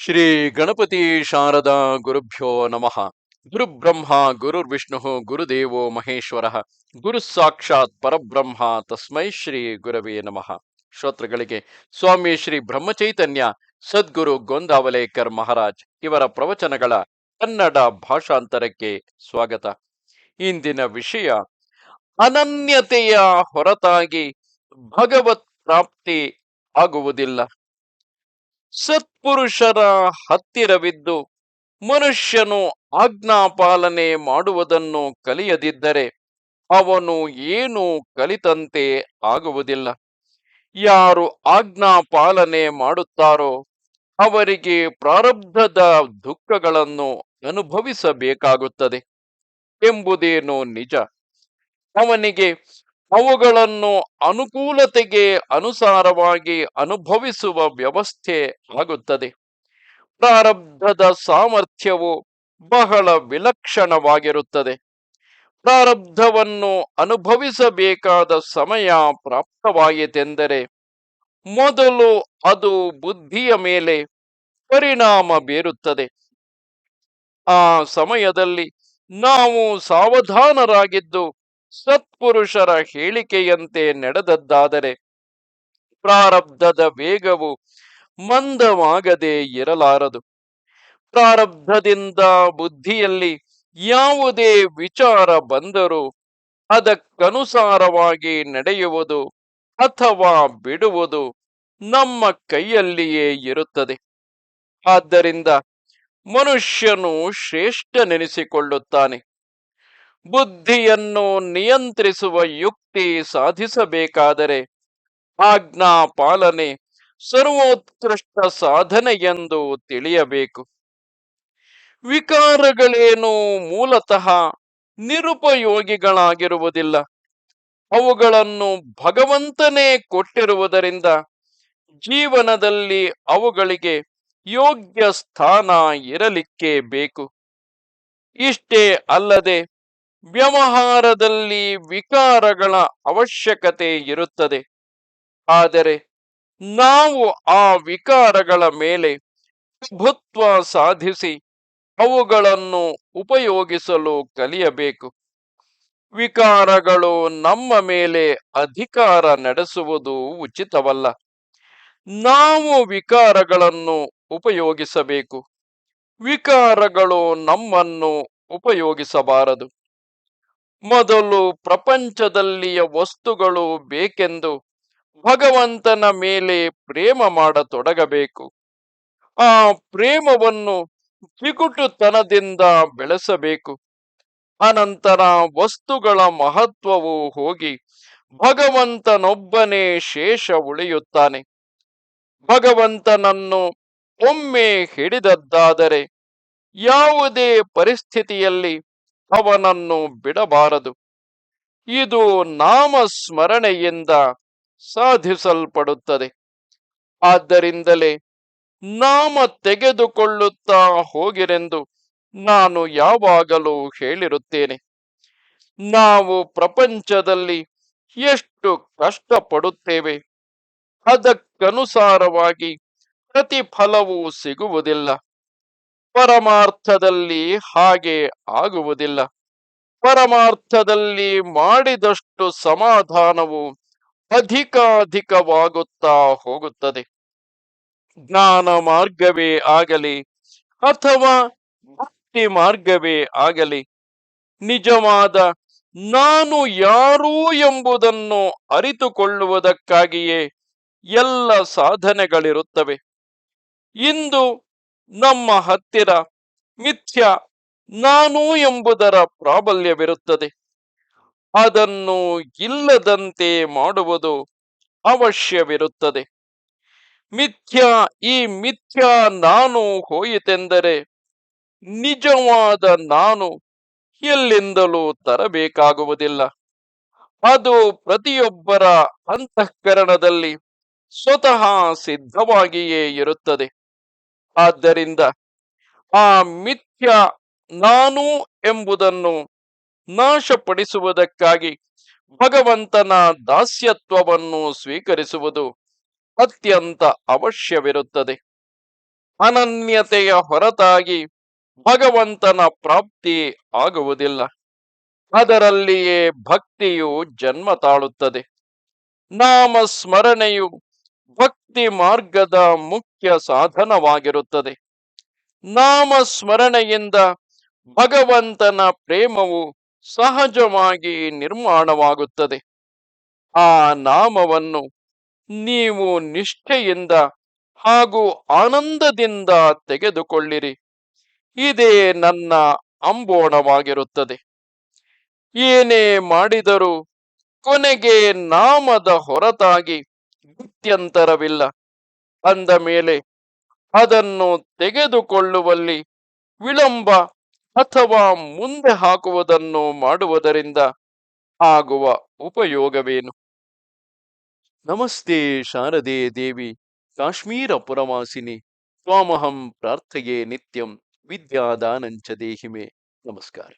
ಶ್ರೀ ಗಣಪತಿ ಶಾರದಾ ಗುರುಭ್ಯೋ ನಮಃ. ಗುರುಬ್ರಹ್ಮ, ಗುರುರ್ವಿಷ್ಣು, ಗುರುದೇವೋ ಮಹೇಶ್ವರ, ಗುರು ಸಾಕ್ಷಾತ್ ಪರಬ್ರಹ್ಮ ತಸ್ಮೈ ಶ್ರೀ ಗುರವೇ ನಮಃ. ಶ್ರೋತೃಗಳಿಗೆ ಸ್ವಾಮಿ ಶ್ರೀ ಬ್ರಹ್ಮಚೈತನ್ಯ, ಸದ್ಗುರು ಗೋಂದಾವಲೇಕರ್ ಮಹಾರಾಜ್ ಇವರ ಪ್ರವಚನಗಳ ಕನ್ನಡ ಭಾಷಾಂತರಕ್ಕೆ ಸ್ವಾಗತ. ಇಂದಿನ ವಿಷಯ, ಅನನ್ಯತೆಯ ಹೊರತಾಗಿ ಭಗವತ್ ಪ್ರಾಪ್ತಿ ಆಗುವುದಿಲ್ಲ. ಸತ್ಪುರುಷರ ಹತ್ತಿರವಿದ್ದು ಮನುಷ್ಯನು ಆಜ್ಞಾಪಾಲನೆ ಮಾಡುವುದನ್ನು ಕಲಿಯದಿದ್ದರೆ ಅವನು ಏನು ಕಲಿತಂತೆ ಆಗುವುದಿಲ್ಲ. ಯಾರು ಆಜ್ಞಾಪಾಲನೆ ಮಾಡುತ್ತಾರೋ ಅವರಿಗೆ ಪ್ರಾರಬ್ಧದ ದುಃಖಗಳನ್ನು ಅನುಭವಿಸಬೇಕಾಗುತ್ತದೆ ಎಂಬುದೇನೋ ನಿಜ. ಅವನಿಗೆ ಅವುಗಳನ್ನು ಅನುಕೂಲತೆಗೆ ಅನುಸಾರವಾಗಿ ಅನುಭವಿಸುವ ವ್ಯವಸ್ಥೆ ಆಗುತ್ತದೆ. ಪ್ರಾರಬ್ಧದ ಸಾಮರ್ಥ್ಯವು ಬಹಳ ವಿಲಕ್ಷಣವಾಗಿರುತ್ತದೆ. ಪ್ರಾರಬ್ಧವನ್ನು ಅನುಭವಿಸಬೇಕಾದ ಸಮಯ ಪ್ರಾಪ್ತವಾಯಿತೆಂದರೆ ಮೊದಲು ಅದು ಬುದ್ಧಿಯ ಮೇಲೆ ಪರಿಣಾಮ ಬೀರುತ್ತದೆ. ಆ ಸಮಯದಲ್ಲಿ ನಾವು ಸಾವಧಾನರಾಗಿದ್ದು ಸತ್ಪುರುಷರ ಹೇಳಿಕೆಯಂತೆ ನಡೆದದ್ದಾದರೆ ಪ್ರಾರಬ್ಧದ ವೇಗವು ಮಂದವಾಗದೆ ಇರಲಾರದು. ಪ್ರಾರಬ್ಧದಿಂದ ಬುದ್ಧಿಯಲ್ಲಿ ಯಾವುದೇ ವಿಚಾರ ಬಂದರೂ ಅದಕ್ಕನುಸಾರವಾಗಿ ನಡೆಯುವುದು ಅಥವಾ ಬಿಡುವುದು ನಮ್ಮ ಕೈಯಲ್ಲಿಯೇ ಇರುತ್ತದೆ. ಆದ್ದರಿಂದ ಮನುಷ್ಯನು ಶ್ರೇಷ್ಠನೆನಿಸಿಕೊಳ್ಳುತ್ತಾನೆ. ಬುದ್ಧಿಯನ್ನು ನಿಯಂತ್ರಿಸುವ ಯುಕ್ತಿ ಸಾಧಿಸಬೇಕಾದರೆ ಆಜ್ಞಾ ಪಾಲನೆ ಸರ್ವೋತ್ಕೃಷ್ಟ ಸಾಧನೆ ಎಂದು ತಿಳಿಯಬೇಕು. ವಿಕಾರಗಳೇನು ಮೂಲತಃ ನಿರುಪಯೋಗಿಗಳಾಗಿರುವುದಿಲ್ಲ. ಅವುಗಳನ್ನು ಭಗವಂತನೇ ಕೊಟ್ಟಿರುವುದರಿಂದ ಜೀವನದಲ್ಲಿ ಅವುಗಳಿಗೆ ಯೋಗ್ಯ ಸ್ಥಾನ ಇರಲಿಕ್ಕೆ ಬೇಕು. ಇಷ್ಟೇ ಅಲ್ಲದೆ ವ್ಯವಹಾರದಲ್ಲಿ ವಿಕಾರಗಳ ಅವಶ್ಯಕತೆ ಇರುತ್ತದೆ. ಆದರೆ ನಾವು ಆ ವಿಕಾರಗಳ ಮೇಲೆ ಪ್ರಭುತ್ವ ಸಾಧಿಸಿ ಅವುಗಳನ್ನು ಉಪಯೋಗಿಸಲು ಕಲಿಯಬೇಕು. ವಿಕಾರಗಳು ನಮ್ಮ ಮೇಲೆ ಅಧಿಕಾರ ನಡೆಸುವುದು ಉಚಿತವಲ್ಲ. ನಾವು ವಿಕಾರಗಳನ್ನು ಉಪಯೋಗಿಸಬೇಕು. ವಿಕಾರಗಳು ನಮ್ಮನ್ನು ಉಪಯೋಗಿಸಬಾರದು. ಮೊದಲು ಪ್ರಪಂಚದಲ್ಲಿಯ ವಸ್ತುಗಳು ಬೇಕೆಂದು ಭಗವಂತನ ಮೇಲೆ ಪ್ರೇಮ ಮಾಡತೊಡಗಬೇಕು. ಆ ಪ್ರೇಮವನ್ನು ಚಿಗುಟುತನದಿಂದ ಬೆಳೆಸಬೇಕು. ಅನಂತರ ವಸ್ತುಗಳ ಮಹತ್ವವು ಹೋಗಿ ಭಗವಂತನೊಬ್ಬನೇ ಶೇಷ ಉಳಿಯುತ್ತಾನೆ. ಭಗವಂತನನ್ನು ಒಮ್ಮೆ ಹಿಡಿದದ್ದಾದರೆ ಯಾವುದೇ ಪರಿಸ್ಥಿತಿಯಲ್ಲಿ ಅವನನ್ನು ಬಿಡಬಾರದು. ಇದು ನಾಮಸ್ಮರಣೆಯಿಂದ ಸಾಧಿಸಲ್ಪಡುತ್ತದೆ. ಆದ್ದರಿಂದಲೇ ನಾಮ ತೆಗೆದುಕೊಳ್ಳುತ್ತಾ ಹೋಗಿರೆಂದು ನಾನು ಯಾವಾಗಲೂ ಹೇಳಿರುತ್ತೇನೆ. ನಾವು ಪ್ರಪಂಚದಲ್ಲಿ ಎಷ್ಟು ಕಷ್ಟಪಡುತ್ತೇವೆ. ಅದಕ್ಕನುಸಾರವಾಗಿ ಪ್ರತಿಫಲವೂ ಸಿಗುವುದಿಲ್ಲ. ಪರಮಾರ್ಥದಲ್ಲಿ ಹಾಗೆ ಆಗುವುದಿಲ್ಲ. ಪರಮಾರ್ಥದಲ್ಲಿ ಮಾಡಿದಷ್ಟು ಸಮಾಧಾನವು ಅಧಿಕಾಧಿಕವಾಗುತ್ತಾ ಹೋಗುತ್ತದೆ. ಜ್ಞಾನ ಮಾರ್ಗವೇ ಆಗಲಿ ಅಥವಾ ಭಕ್ತಿ ಮಾರ್ಗವೇ ಆಗಲಿ, ನಿಜವಾದ ನಾನು ಯಾರು ಎಂಬುದನ್ನು ಅರಿತುಕೊಳ್ಳುವುದಕ್ಕಾಗಿಯೇ ಎಲ್ಲ ಸಾಧನೆಗಳಿರುತ್ತವೆ. ಇಂದು ನಮ್ಮ ಹತ್ತಿರ ಮಿಥ್ಯ ನಾನು ಎಂಬುದರ ಪ್ರಾಬಲ್ಯವಿರುತ್ತದೆ. ಅದನ್ನು ಇಲ್ಲದಂತೆ ಮಾಡುವುದು ಅವಶ್ಯವಿರುತ್ತದೆ. ಮಿಥ್ಯ, ಈ ಮಿಥ್ಯ ನಾನು ಹೋಯಿತೆಂದರೆ ನಿಜವಾದ ನಾನು ಎಲ್ಲಿಂದಲೂ ತರಬೇಕಾಗುವುದಿಲ್ಲ. ಅದು ಪ್ರತಿಯೊಬ್ಬರ ಅಂತಃಕರಣದಲ್ಲಿ ಸ್ವತಃ ಸಿದ್ಧವಾಗಿಯೇ ಇರುತ್ತದೆ. ಆದ್ದರಿಂದ ಆ ಮಿಥ್ಯ ನಾನು ಎಂಬುದನ್ನು ನಾಶಪಡಿಸುವುದಕ್ಕಾಗಿ ಭಗವಂತನ ದಾಸ್ಯತ್ವವನ್ನು ಸ್ವೀಕರಿಸುವುದು ಅತ್ಯಂತ ಅವಶ್ಯವಿರುತ್ತದೆ. ಅನನ್ಯತೆಯ ಹೊರತಾಗಿ ಭಗವಂತನ ಪ್ರಾಪ್ತಿ ಆಗುವುದಿಲ್ಲ. ಅದರಲ್ಲಿಯೇ ಭಕ್ತಿಯು ಜನ್ಮ ತಾಳುತ್ತದೆ. ನಾಮ ಸ್ಮರಣೆಯು ಭಕ್ತಿ ಮಾರ್ಗದ ಮುಖ್ಯ ಸಾಧನವಾಗಿರುತ್ತದೆ. ನಾಮ ಸ್ಮರಣೆಯಿಂದ ಭಗವಂತನ ಪ್ರೇಮವು ಸಹಜವಾಗಿ ನಿರ್ಮಾಣವಾಗುತ್ತದೆ. ಆ ನಾಮವನ್ನು ನೀವು ನಿಷ್ಠೆಯಿಂದ ಹಾಗೂ ಆನಂದದಿಂದ ತೆಗೆದುಕೊಳ್ಳಿರಿ. ಇದೇ ನನ್ನ ಅಂಬೋಣವಾಗಿರುತ್ತದೆ. ಏನೇ ಮಾಡಿದರೂ ಕೊನೆಗೆ ನಾಮದ ಹೊರತಾಗಿ ಗತ್ಯಂತರವಿಲ್ಲ ಅಂದ ಮೇಲೆ ಅದನ್ನು ತೆಗೆದುಕೊಳ್ಳುವಲ್ಲಿ ವಿಳಂಬ ಅಥವಾ ಮುಂದೆ ಹಾಕುವುದನ್ನು ಮಾಡುವುದರಿಂದ ಆಗುವ ಉಪಯೋಗವೇನು? ನಮಸ್ತೆ ಶಾರದೆ ದೇವಿ, ಕಾಶ್ಮೀರ ಪುರವಾಸಿನಿ, ತ್ವಾಮಹಂ ಪ್ರಾರ್ಥೆಯೇ ನಿತ್ಯಂ ವಿದ್ಯಾದಾನಂಚ ದೇಹಿಮೆ. ನಮಸ್ಕಾರ.